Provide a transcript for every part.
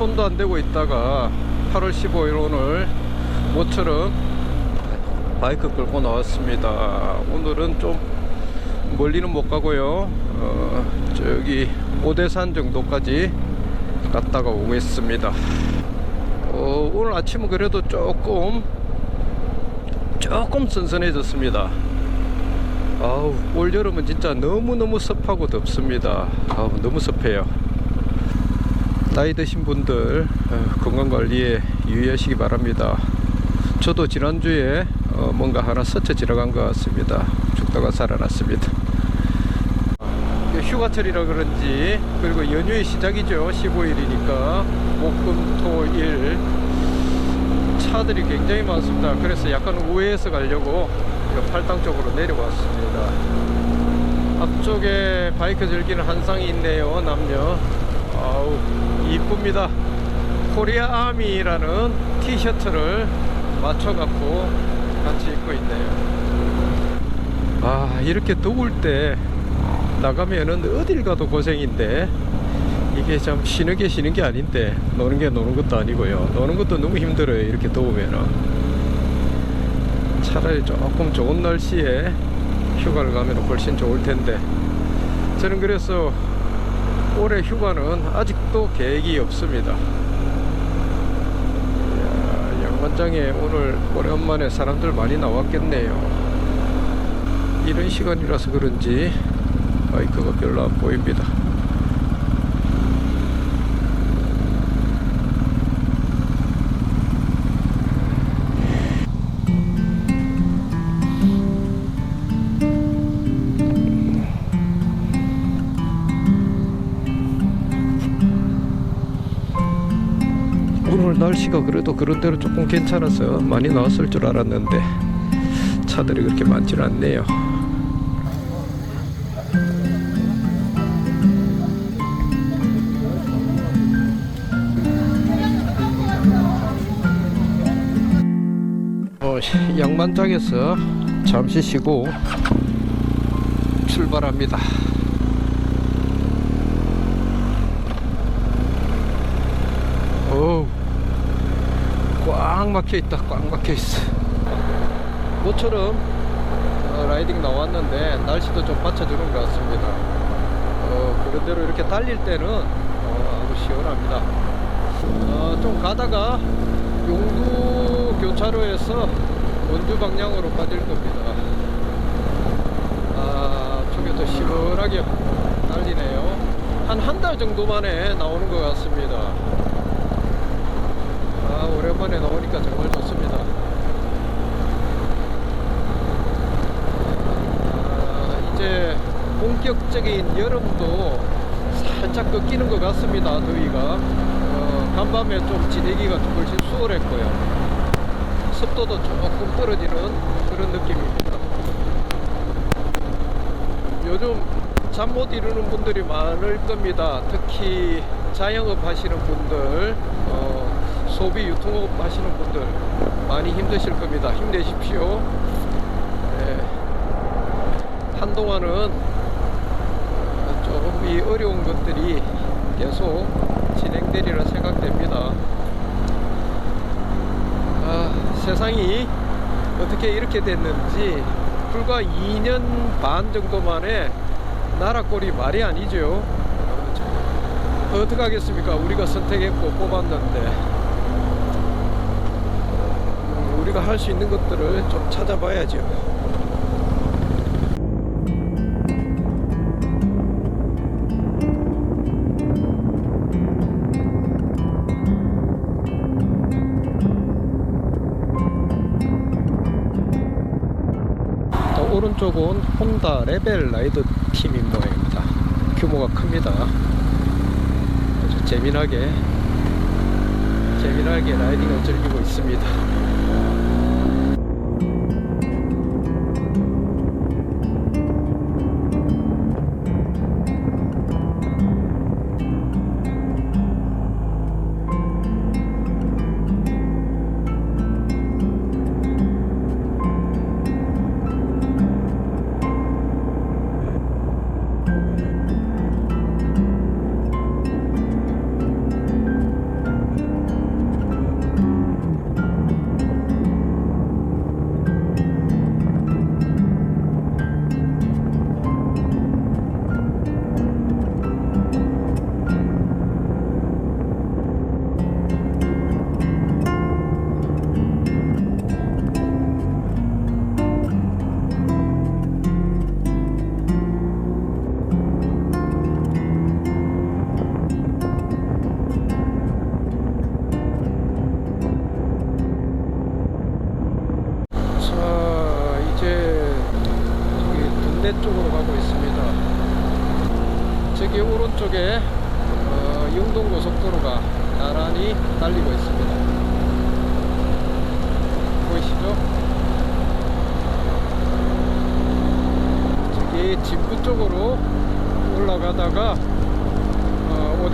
손도 안 대고 있다가 8월 15일 오늘 모처럼 바이크 끌고 나왔습니다. 오늘은 좀 멀리는 못 가고요. 어, 저기 오대산 정도까지 갔다가 오겠습니다. 어, 오늘 아침은 그래도 조금 조금 선선해졌습니다. 아우 올 여름은 진짜 너무 너무 습하고 덥습니다. 아우 너무 습해요. 나이 드신 분들 어, 건강 관리에 유의하시기 바랍니다. 저도 지난주에 어, 뭔가 하나 스쳐 지나간 것 같습니다. 죽다가 살아났습니다. 휴가철이라 그런지 그리고 연휴의 시작이죠. 15일이니까 목금토일 차들이 굉장히 많습니다. 그래서 약간 우회해서 가려고 그 팔당 쪽으로 내려왔습니다. 앞쪽에 바이크 즐기는 한상이 있네요. 남녀. 아우 이쁩니다. 코리아 아미라는 티셔츠를 맞춰갖고 같이 입고 있네요. 아 이렇게 더울 때 나가면은 어딜 가도 고생인데 이게 참 쉬는 게 쉬는 게 아닌데 노는 게 노는 것도 아니고요. 노는 것도 너무 힘들어요. 이렇게 더우면은 차라리 조금 좋은 날씨에 휴가를 가면 훨씬 좋을 텐데 저는 그래서 올해 휴가는 아직도 계획이 없습니다. 양반장에 오늘 오랜만에 사람들 많이 나왔겠네요. 이런 시간이라서 그런지 바이크가 별로 안 보입니다. 날씨가 그래도 그런 대로 조금 괜찮아서 많이 나왔을 줄 알았는데 차들이 그렇게 많지는 않네요. 어, 양만장에서 잠시 쉬고 출발합니다. 어우, 꽉 막혀 있다. 꽉 막혀 있어. 모처럼 어, 라이딩 나왔는데 날씨도 좀 받쳐주는 것 같습니다. 어, 그런대로 이렇게 달릴 때는 어, 아주 시원합니다. 어, 좀 가다가 용두 교차로에서 원주 방향으로 빠질 겁니다. 아, 저기도 시원하게 달리네요. 한 한 달 정도 만에 나오는 것 같습니다. 아, 오랜만에 나오니까 정말 좋습니다. 아, 이제 본격적인 여름도 살짝 꺾이는 것 같습니다. 더위가. 어, 간밤에 좀 지내기가 좀 훨씬 수월했고요. 습도도 조금 떨어지는 그런 느낌입니다. 요즘 잠 못 이루는 분들이 많을 겁니다. 특히 자영업 하시는 분들, 어, 소비 유통업 하시는 분들 많이 힘드실 겁니다. 힘내십시오. 네. 한동안은 이 어려운 것들이 계속 진행되리라 생각됩니다. 아, 세상이 어떻게 이렇게 됐는지 불과 2년 반 정도 만에 나라 꼴이 말이 아니죠. 어떻게 하겠습니까? 우리가 선택했고 뽑았는데 음, 우리가 할 수 있는 것들을 좀 찾아봐야죠. 어, 오른쪽은 혼다 레벨 라이더 팀인 모양입니다. 규모가 큽니다. 아주 재미나게 재미나게 라이딩을 즐기고 있습니다.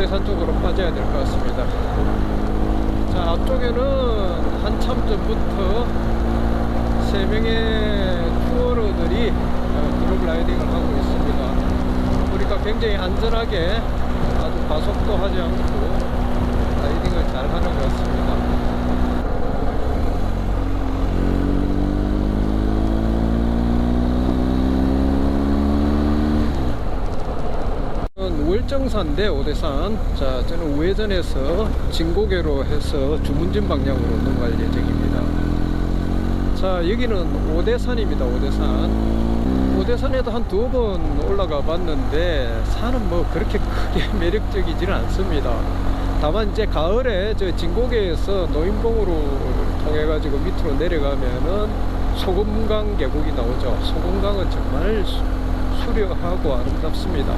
어, 오대산 쪽으로 빠져야 될 것 같습니다. 자 앞쪽에는 한참 전부터 세 명의 투어러들이 어, 그룹 라이딩을 하고 있습니다. 우리가 굉장히 안전하게 아주 과속도 하지 않고 라이딩을 잘 하는 것 같습니다. 저는 월정사인데 오대산. 자 저는 우회전해서 진고개로 해서 주문진 방향으로 넘어갈 예정입니다. 자 여기는 오대산입니다 오대산. 오대산에도 한 두 번 올라가 봤는데 산은 뭐 그렇게 크게 매력적이지는 않습니다. 다만 이제 가을에 저 진고개에서 노인봉으로 통해 가지고 밑으로 내려가면은 소금강 계곡이 나오죠. 소금강은 정말 수- 수려하고 아름답습니다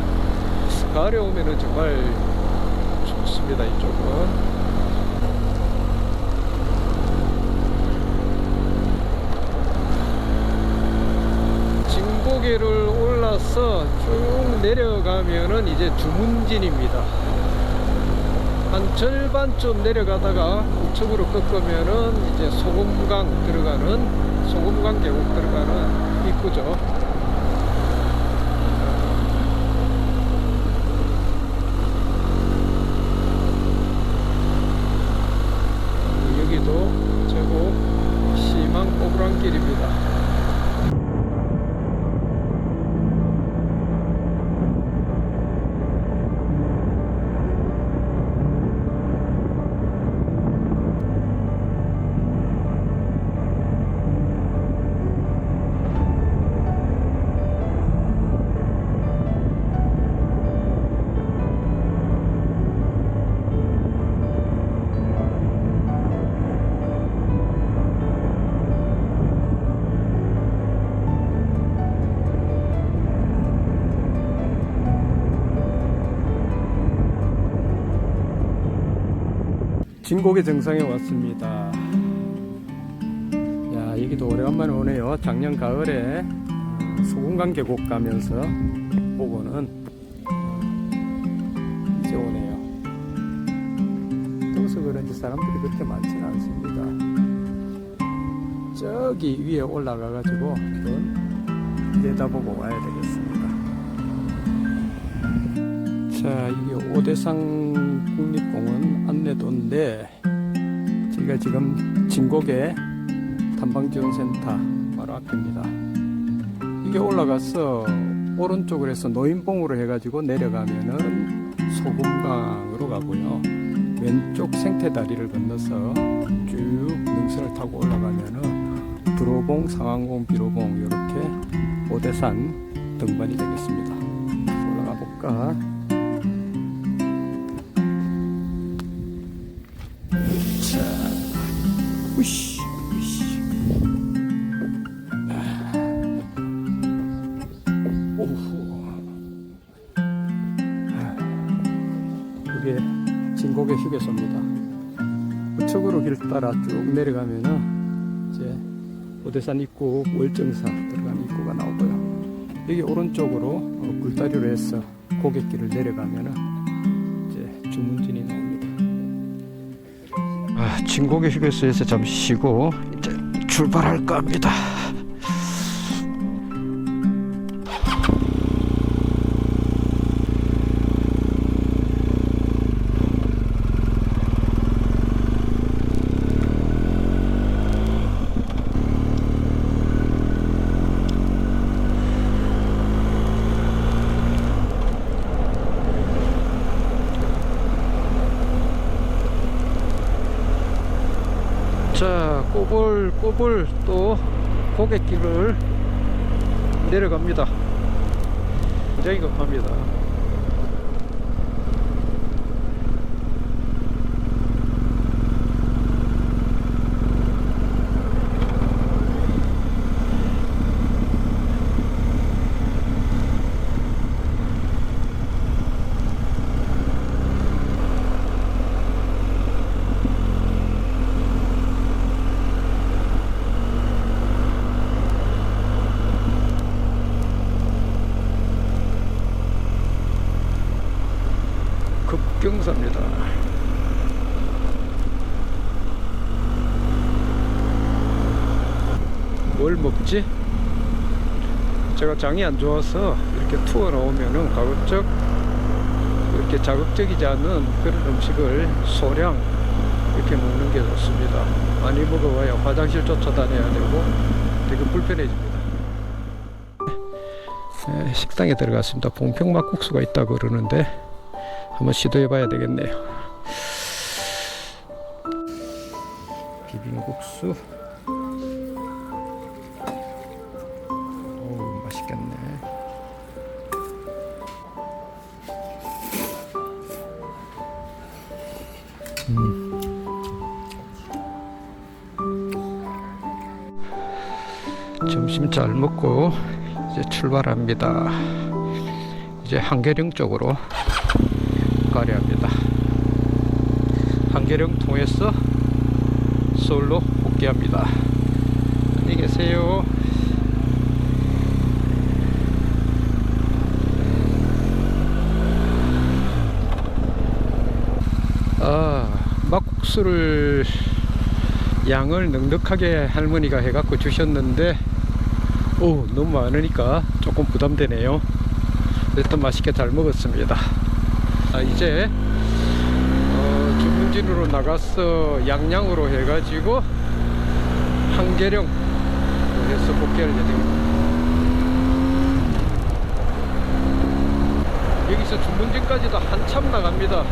가을에 오면은 정말 좋습니다 이쪽은. 진고개를 올라서 쭉 내려가면은 이제 주문진입니다. 한 절반쯤 내려가다가 우측으로 꺾으면은 이제 소금강 들어가는 소금강 계곡 들어가는 입구죠 진곡의 정상에 왔습니다. 야, 여기도 오래간만에 오네요. 작년 가을에 소금강 계곡 가면서 보고는 이제 오네요. 더워서 그런지 사람들이 그렇게 많지는 않습니다. 저기 위에 올라가가지고 내다보고 와야 되겠습니다. 자, 이게 오대상 국립공원 안내도인데 저희가 지금 진곡의 탐방지원센터 바로 앞입니다. 이게 올라가서 오른쪽으로 해서 노인봉으로 해가지고 내려가면은 소금강으로 가고요. 왼쪽 생태다리를 건너서 쭉 능선을 타고 올라가면은 드로봉, 상황공, 비로봉 이렇게 오대산 등반이 되겠습니다. 올라가 볼까? 우씨. 아. 아. 진곡의 휴게소입니다. 우측으로 길 따라 쭉 내려가면은 이제 오대산 입구 월정사 들어가는 입구가 나오고요. 여기 오른쪽으로 어, 굴다리로 해서 고갯길을 내려가면은 진곡의 휴게소에서 잠시 쉬고 이제 출발할까 합니다. 꼬불 또 고갯길을 내려갑니다. 굉장히 급합니다. 뭘 먹지? 제가 장이 안 좋아서 이렇게 투어 나오면은 가급적 이렇게 자극적이지 않은 그런 음식을 소량 이렇게 먹는 게 좋습니다. 많이 먹어봐야 화장실 쫓아다녀야 되고 되게 불편해집니다. 네, 식당에 들어갔습니다. 봉평 막국수가 있다고 그러는데 한번 시도해 봐야 되겠네요. 비빔국수. 먹고 이제 출발합니다. 이제 한계령 쪽으로 가려 합니다. 한계령 통해서 서울로 복귀합니다. 안녕히 계세요. 아, 막국수를 양을 넉넉하게 할머니가 해갖고 주셨는데 오 너무 많으니까 조금 부담되네요. 일단 맛있게 잘 먹었습니다. 아, 이제 어, 주문진으로 나가서 양양으로 해가지고 한계령 해서 복귀할 예정입니다. 여기서 주문진까지도 한참 나갑니다.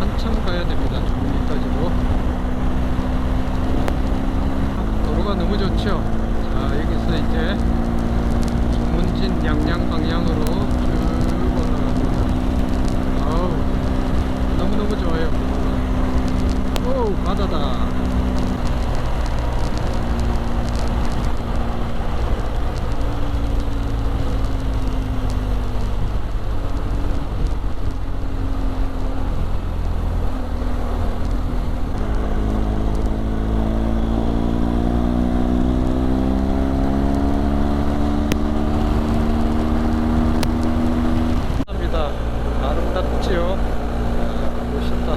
한참 가야 됩니다. 주문진까지도. 도로가 너무 좋죠. 자 여기서 이제 주문진 양양 방향으로 쭉 올라갑니다. 아우 너무너무 좋아요. 오 바다다. 합니다. 아름답지요. 아, 멋있다.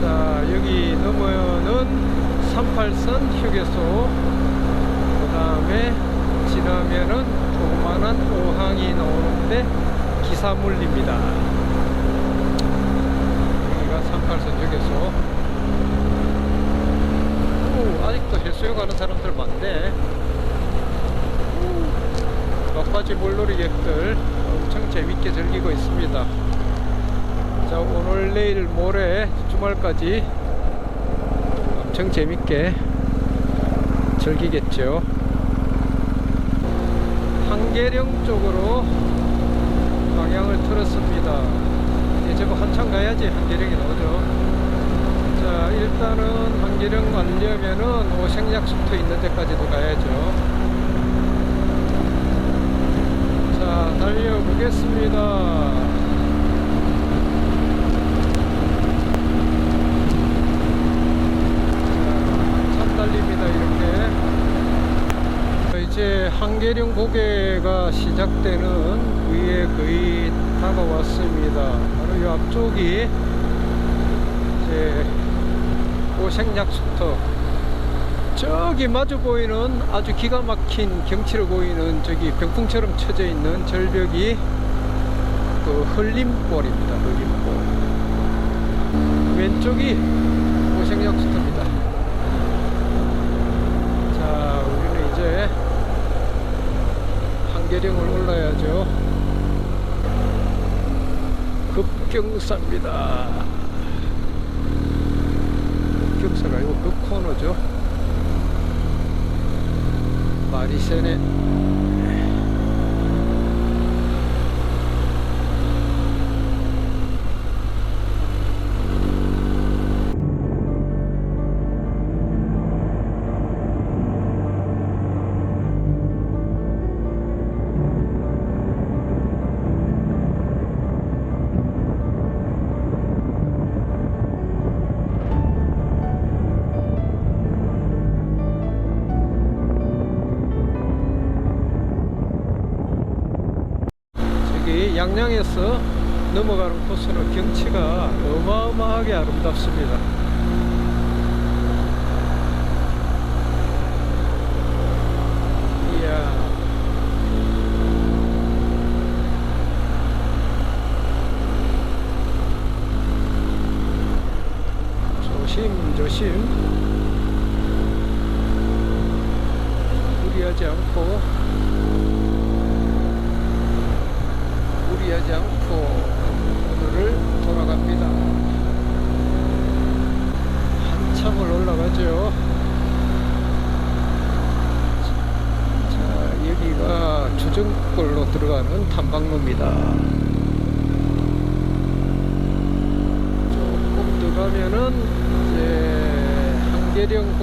자, 여기 넘어는 38선 휴게소. 그 다음에 지나면은 조그만한 오항이 나오는데 기사물입니다. 여기가 38선 휴게소. 오, 아직도 해수욕 가는 사람들 많네. 막바지 물놀이객들 엄청 재밌게 즐기고 있습니다. 자, 오늘, 내일, 모레, 주말까지 엄청 재밌게 즐기겠죠. 한계령 쪽으로 방향을 틀었습니다. 이제 저거 한참 가야지 한계령이 나오죠. 자, 일단은 한계령 가려면은 오색약 숙터 있는 데까지도 가야죠. 자, 달려보겠습니다. 이제 한계령 고개가 시작되는 위에 거의 다가왔습니다. 바로 이 앞쪽이 이제 오색약수터 저기 마주 보이는 아주 기가 막힌 경치를 보이는 저기 병풍처럼 쳐져 있는 절벽이 그 흘림골입니다. 흘림골. 왼쪽이 오색약수터입니다. 자, 우리는 이제 한계령을 올라야죠. 급경사입니다. 급경사가 아니고 급코너죠. 말 양양에서 넘어가는 코스는 경치가 어마어마하게 아름답습니다. 이야. 조심 조심.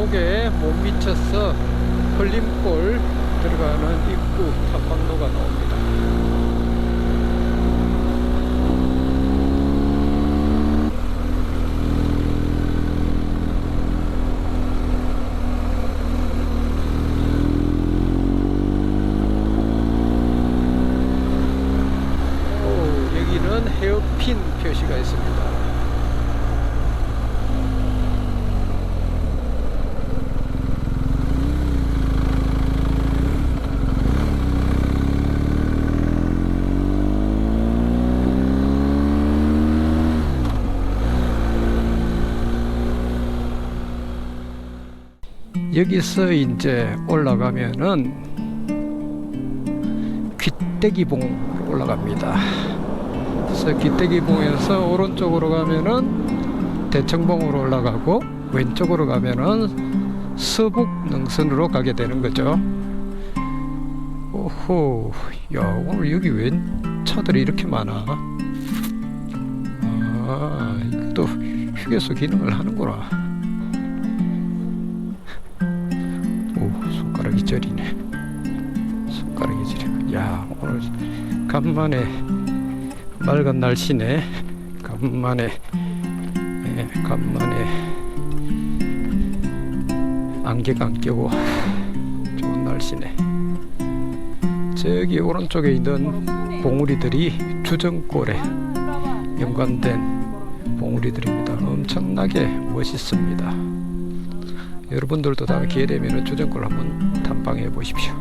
곡에 못 미쳐서 흘림골 들어가는 입구 탐방로가 나옵니다. 오, 여기는 헤어핀 표시가 있습니다. 여기서 이제 올라가면은 귀때기봉 올라갑니다. 그래서 귀때기봉에서 오른쪽으로 가면은 대청봉으로 올라가고 왼쪽으로 가면은 서북 능선으로 가게 되는 거죠. 오호, 야 오늘 여기 웬 차들이 이렇게 많아? 아, 또 휴게소 기능을 하는구나. 저리네. 손가락이 저리. 야, 오늘 간만에 맑은 날씨네. 간만에, 예, 간만에 안개가 안 껴고 좋은 날씨네. 저기 오른쪽에 있는 봉우리들이 주정골에 연관된 봉우리들입니다. 엄청나게 멋있습니다. 여러분들도 다음에 기회 되면 주정골 한번 탐방해 보십시오.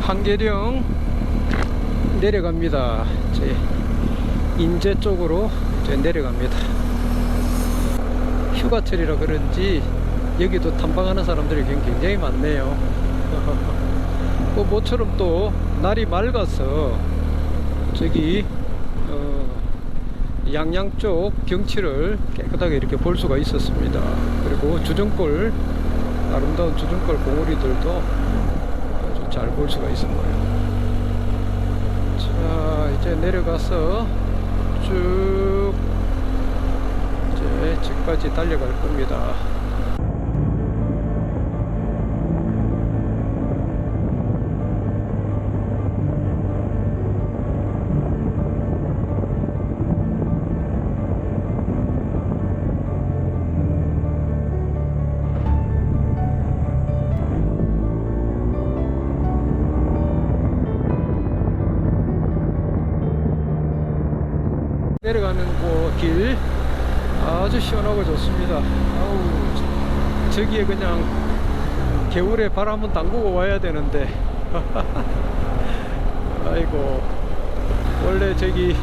한계령 내려갑니다. 제 인제 쪽으로 이제 내려갑니다. 휴가철이라 그런지 여기도 탐방하는 사람들이 굉장히 많네요. 뭐 모처럼 또 날이 맑아서 저기 어, 양양 쪽 경치를 깨끗하게 이렇게 볼 수가 있었습니다. 그리고 주정골 아름다운 주정골 봉우리들도 아주 잘 볼 수가 있었고요. 자 이제 내려가서 쭉 이제 집까지 달려갈 겁니다. 좋습니다. 아우 저- 저기에 그냥 겨울에 발 한번 담그고 와야 되는데 아이고 원래 저기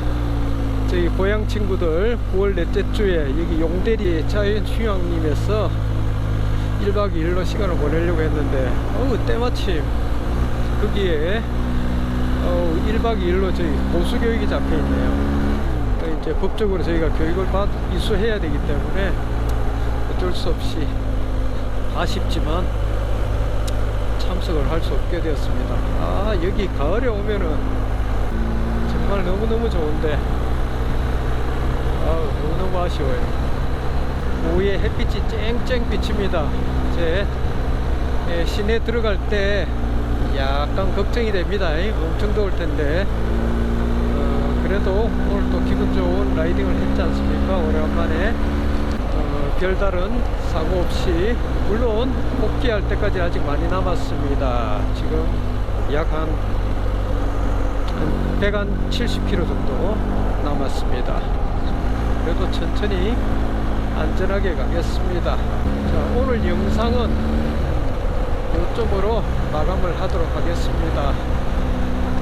저기 고향 친구들 9월 넷째 주에 여기 용대리 자연 휴양림에서 1박 2일로 시간을 보내려고 했는데 어우 때마침 거기에 어 1박 2일로 저희 보수교육이 잡혀 있네요. 이제 법적으로 저희가 교육을 받 이수해야 되기 때문에 어쩔 수 없이 아쉽지만 참석을 할 수 없게 되었습니다. 아 여기 가을에 오면은 정말 너무 너무 좋은데 아 너무 너무 아쉬워요. 오후에 햇빛이 쨍쨍 비칩니다. 이제 예, 시내 들어갈 때 약간 걱정이 됩니다. 엄청 더울 텐데. 어, 그래도 오늘 또 기분 좋은 라이딩을 했지 않습니까? 오래간만에 어, 별다른 사고 없이 물론 복귀할 때까지 아직 많이 남았습니다. 지금 약 한 170km 정도 남았습니다. 그래도 천천히 안전하게 가겠습니다. 자, 오늘 영상은 이 요점으로 마감을 하도록 하겠습니다.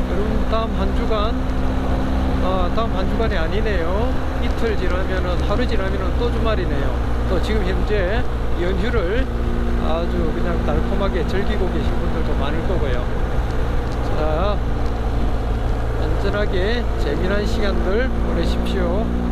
여러분 다음 한 주간 아, 다음 한 주간이 아니네요. 이틀 지나면은 하루 지나면은 또 주말이네요. 또 지금 현재 연휴를 아주 그냥 달콤하게 즐기고 계신 분들도 많을 거고요. 자, 안전하게 재미난 시간들 보내십시오.